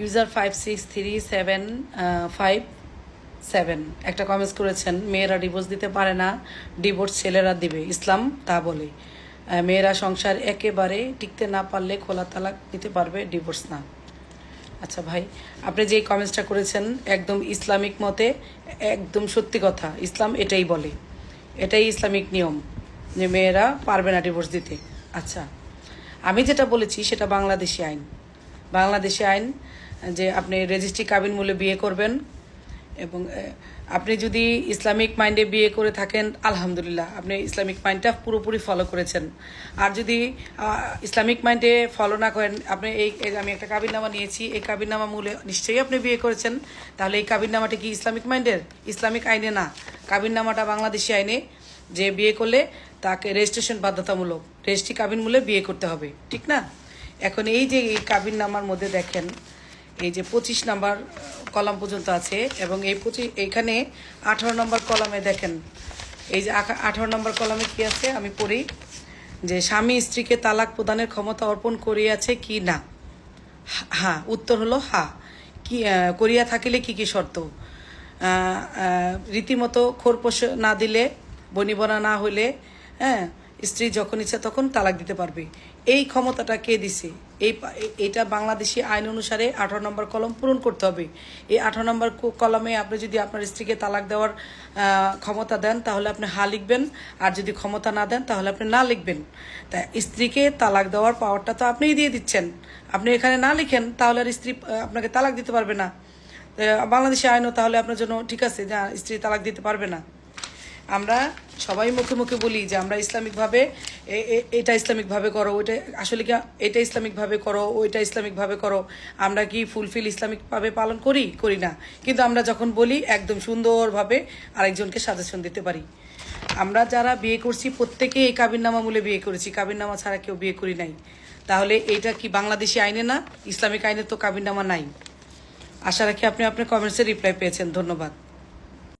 User five six three seven five seven একটা comments করেছেন, মেয়েরা ডিভোর্স দিতে পারে না ডিভোর্স ছেলেরা দিবে। ইসলাম তা বলে। মেয়েরা সংসার একেবারে টিকতে না পারলে খোলা তালাক দিতে পারবে ডিভোর্স না। আচ্ছা ভাই, আপনি যে কমেন্টসটা করেছেন, একদম ইসলামিক মতে, একদম সত্যি কথা। ইসলাম এটাই বলে। এটাই ইসলামিক নিয়ম যে মেয়েরা পারবে না ডিভোর্স দিতে। আচ্ছা আমি যেটা বলেছি সেটা বাংলাদেশি আইন। বাংলাদেশি আইন, যে আপনি রেজিস্ট্রি কাবিন মূল্যে বিয়ে করবেন এবং আপনি যদি ইসলামিক মাইন্ডে বিয়ে করে থাকেন, আলহামদুলিল্লাহ, আপনি ইসলামিক মাইন্ডটা পুরোপুরি ফলো করেছেন। আর যদি ইসলামিক মাইন্ডে ফলো না করেন, আপনি এই আমি একটা কাবিননামা নিয়েছি, এই কাবিননামা মূলে নিশ্চয়ই আপনি বিয়ে করেছেন, তাহলে এই কাবিননামাটা কি ইসলামিক মাইন্ডের? ইসলামিক আইনে না। কাবিননামাটা বাংলাদেশি আইনে, যে বিয়ে করলে তাকে রেজিস্ট্রেশন বাধ্যতামূলক, রেজিস্ট্রি কাবিন মূলে বিয়ে করতে হবে। ঠিক না? এখন এই যে এই কাবিননামার মধ্যে দেখেন, এই যে পঁচিশ নাম্বার কলাম পর্যন্ত আছে এবং এই পঁচিশ, এইখানে আঠারো নম্বর কলামে দেখেন, এই যে আঠারো নম্বর কলামে কি আছে? আমি পড়ি, যে স্বামী স্ত্রীকে তালাক প্রদানের ক্ষমতা অর্পণ করিয়াছে কি না? হ্যাঁ উত্তর হলো হা, কি করিয়া থাকিলে কি কি শর্ত? রীতিমতো খোরপোষ না দিলে, বনিবনা না হইলে হ্যাঁ স্ত্রী যখন ইচ্ছা তখন তালাক দিতে পারবে। এই ক্ষমতাটা কে দিছে? এই এটা বাংলাদেশি আইন অনুসারে আঠারো নম্বর কলম পূরণ করতে হবে। এই আঠারো নম্বর কলমে আপনি যদি আপনার স্ত্রীকে তালাক দেওয়ার ক্ষমতা দেন, তাহলে আপনি হা লিখবেন। আর যদি ক্ষমতা না দেন, তাহলে আপনি না লিখবেন। তা স্ত্রীকে তালাক দেওয়ার পাওয়ারটা তো আপনিই দিয়ে দিচ্ছেন। আপনি এখানে না লিখেন, তাহলে আর স্ত্রী আপনাকে তালাক দিতে পারবে না। বাংলাদেশি আইনও তাহলে আপনার জন্য ঠিক আছে যে, স্ত্রী তালাক দিতে পারবে না। আমরা সবাই মুখে মুখে বলি যে আমরা ইসলামিকভাবে এটা ইসলামিকভাবে করো, ওইটা আসলে কি এটা ইসলামিকভাবে করো, ওইটা ইসলামিকভাবে করো, আমরা কি ফুলফিল ইসলামিকভাবে পালন করি? করি না। কিন্তু আমরা যখন বলি, একদম সুন্দরভাবে আরেকজনকে সাজেশন দিতে পারি। আমরা যারা বিয়ে করছি, প্রত্যেকে এই কাবিননামা মূলে বিয়ে করেছি। কাবিননামা ছাড়া কেউ বিয়ে করি নাই। তাহলে এটা কি বাংলাদেশি আইনে না? ইসলামিক আইনে তো কাবিননামা নাই। আশা রাখি আপনি আপনার কমেন্টসে রিপ্লাই পেয়েছেন। ধন্যবাদ।